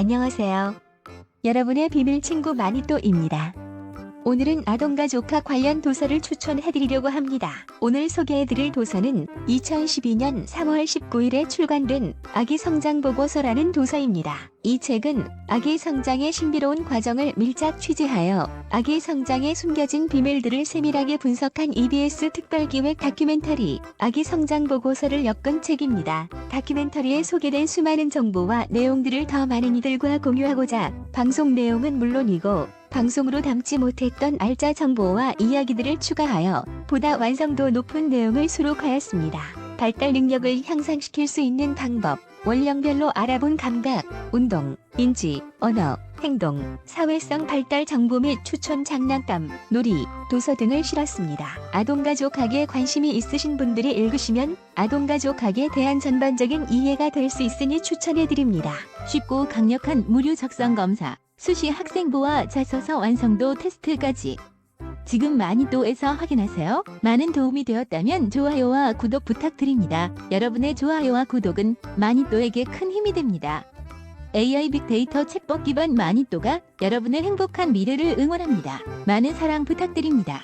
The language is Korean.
안녕하세요. 여러분의 비밀 친구 마니또입니다. 오늘은 조카 관련 도서를 추천해드리려고 합니다. 오늘 소개해드릴 도서는 2012년 3월 19일에 출간된 아기 성장 보고서라는 도서입니다. 이 책은 아기 성장의 신비로운 과정을 밀착 취재하여 아기 성장에 숨겨진 비밀들을 세밀하게 분석한 EBS 특별기획 다큐멘터리 아기 성장 보고서를 엮은 책입니다. 다큐멘터리에 소개된 수많은 정보와 내용들을 더 많은 이들과 공유하고자 방송 내용은 물론이고 방송으로 담지 못했던 알짜 정보와 이야기들을 추가하여 보다 완성도 높은 내용을 수록하였습니다. 발달 능력을 향상시킬 수 있는 방법, 원령별로 알아본 감각, 운동, 인지, 언어, 행동, 사회성 발달 정보 및 추천 장난감, 놀이, 도서 등을 실었습니다. 아동가족학에 관심이 있으신 분들이 읽으시면 아동가족학에 대한 전반적인 이해가 될 수 있으니 추천해드립니다. 쉽고 강력한 무료 적성 검사, 수시 학생부와 자소서 완성도 테스트까지 지금 마니또에서 확인하세요. 많은 도움이 되었다면 좋아요와 구독 부탁드립니다. 여러분의 좋아요와 구독은 마니또에게 큰 힘이 됩니다. AI 빅데이터 챗봇 기반 마니또가 여러분의 행복한 미래를 응원합니다. 많은 사랑 부탁드립니다.